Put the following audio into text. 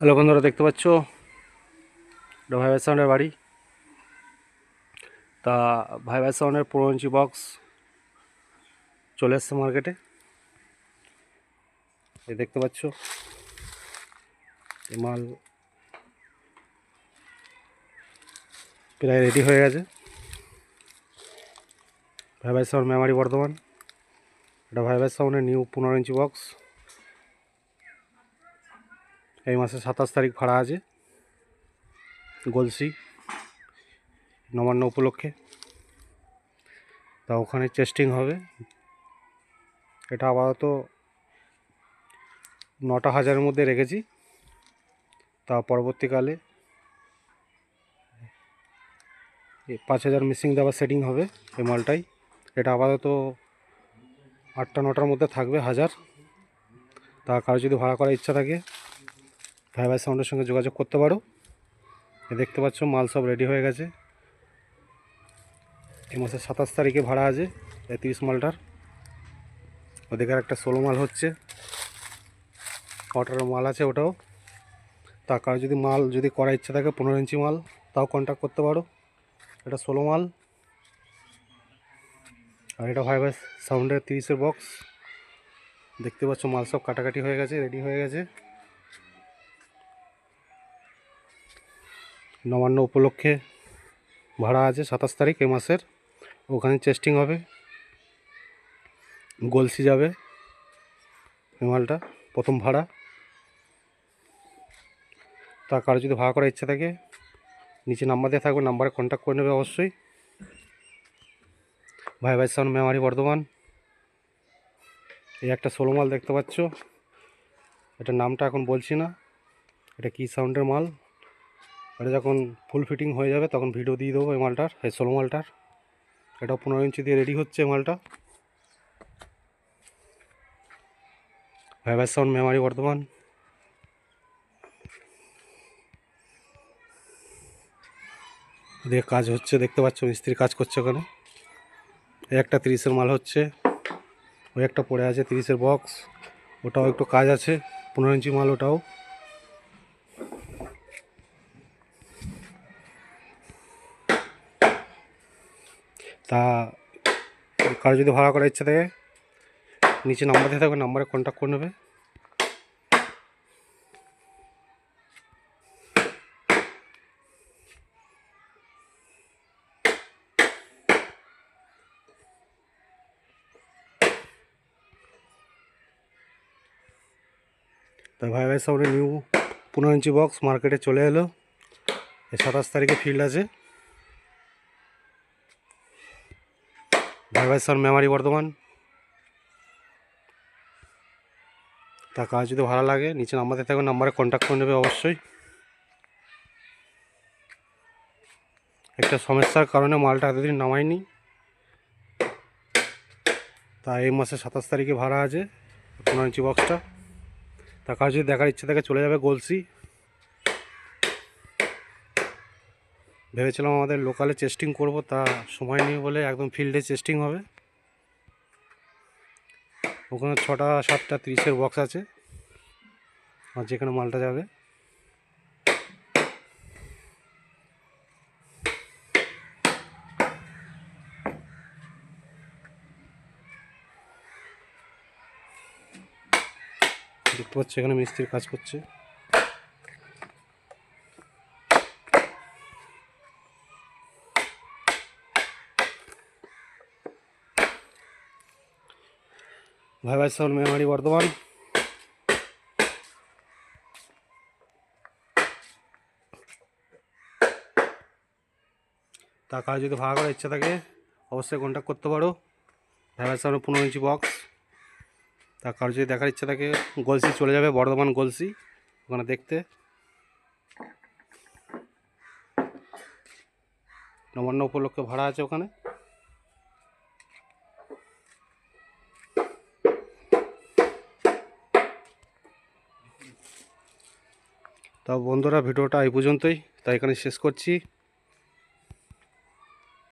Hello বন্ধুরা, দেখতে পাচ্ছ? এটা ভাই ভাই সাউন্ডের বাড়ি। তা ভাই ভাই সাউন্ডের পনেরো ইঞ্চি বক্স চলে এসছে মার্কেটে এই দেখতে পাচ্ছ? এই মাল প্রায় রেডি হয়ে গেছে। ভাই ভাই সাউন্ড মেমারি বর্ধমান এটা ভাই ভাই সাউন্ডের নিউ পনেরো ইঞ্চি বক্স এই মাসে সাতাশ তারিখ ভাড়া আছে। গলসি নবান্ন উপলক্ষে। তা ওখানে চেস্টিং হবে। এটা আপাতত নটা হাজারের মধ্যে রেখেছি। তা পরবর্তীকালে পাঁচ হাজার মিসিং দেওয়ার সেটিং হবে এই মালটাই। এটা আপাতত আটটা নটার মধ্যে থাকবে হাজার। তা কারও যদি ভাড়া করার ইচ্ছা থাকে ভাই সাউন্ডের সঙ্গে যোগাযোগ করতে পারো। দেখতে পাচ্ছ, মাল সব রেডি হয়ে গেছে। এই মাসের সাতাশ তারিখে ভাড়া আছে তিরিশ মালটার। ওদিকে একটা ষোলো মাল হচ্ছে। অটারও মাল আছে ওটাও। তা কারও যদি মাল, যদি করার ইচ্ছা থাকে পনেরো ইঞ্চি মাল, তাও কন্ট্যাক্ট করতে পারো। এটা ষোলো মাল। আর এটা ভাই ভাই সাউন্ডের তিরিশের বক্স দেখতে পাচ্ছ, মাল সব কাটাকাটি হয়ে গেছে রেডি হয়ে গেছে। নবান্ন উপলক্ষে ভাড়া আছে সাতাশ তারিখ, এ মাসের। ওখানে চেস্টিং হবে। গলসি যাবে এই মালটা, প্রথম ভাড়া। তা কারও যদি ভাড়া করার ইচ্ছা থাকে, নিচে নাম্বার দেওয়া থাকবে নাম্বারে কন্ট্যাক্ট করে নেবে অবশ্যই। ভাই ভাই সাউন্ড মেমারি বর্ধমান। এই একটা ষোলো মাল দেখতে পাচ্ছ। এটা নামটা এখন বলছি না। এটা কি সাউন্ডের মাল? এটা যখন ফুল ফিটিং হয়ে যাবে, তখন ভিডিও দিয়ে দেবো এই মালটার, এই ষোলো মালটার। এটা পনেরো ইঞ্চি দিয়ে রেডি হচ্ছে মালটা। ভাইবার সাউন্ড মেমারি বর্ধমান দিয়ে কাজ হচ্ছে, দেখতে পাচ্ছ মিস্ত্রি কাজ করছে ওখানে একটা তিরিশের মাল হচ্ছে, ওই একটা পড়ে আছে তিরিশের বক্স ওটাও একটু কাজ আছে, পনেরো ইঞ্চি মাল ওটাও। তা কারও যদি ভাড়া করার ইচ্ছা থাকে, নিচে নাম্বার দিয়ে থাকবে, নাম্বারে কন্ট্যাক্ট করে নেবে। তা ভাই ভাই সাউন্ডের নিউ পনেরো ইঞ্চি বক্স মার্কেটে চলে এলো। সাতাশ তারিখে ফিল্ড আছে। ভাই ভাই মেমারি বর্ধমান। তা কাজ যদি ভালো লাগে, নিচে নাম্বার থাকবে নাম্বারে কন্ট্যাক্ট করে নেবে অবশ্যই। একটা সমস্যার কারণে মালটা এতদিন নামায়নি। তা এই মাসে সাতাশ তারিখে ভাড়া আছে পনেরো ইঞ্চি বক্সটা তা কাজ যদি দেখার ইচ্ছে থাকে, চলে যাবে গোলসি। ভেবেছিলাম আমাদের লোকালে চেস্টিং করব, তা সময় নেই বলে একদম ফিল্ডে চেস্টিং হবে। ওখানে ছটা, সাতটা, তিরিশের বক্স আছে। আর যেখানে মালটা যাবে। দেখতে পাচ্ছি এখানে মিস্ত্রির কাজ করছে। ভাই ভাই সাউন্ড মেমারি বর্ধমান তা কারও যদি ভাড়া করার ইচ্ছা থাকে, অবশ্যই কন্ট্যাক্ট করতে পারো। ভাই ভাই সাউন্ড পনেরো ইঞ্চি বক্স তা কারও যদি দেখার ইচ্ছা থাকে, গলসি চলে যাবে, বর্ধমান গলসি, ওখানে দেখতে। নবান্ন উপলক্ষে ভাড়া আছে ওখানে। তা বন্ধুরা ভিডিওটা এই পর্যন্তই। তাই এখানে শেষ করছি।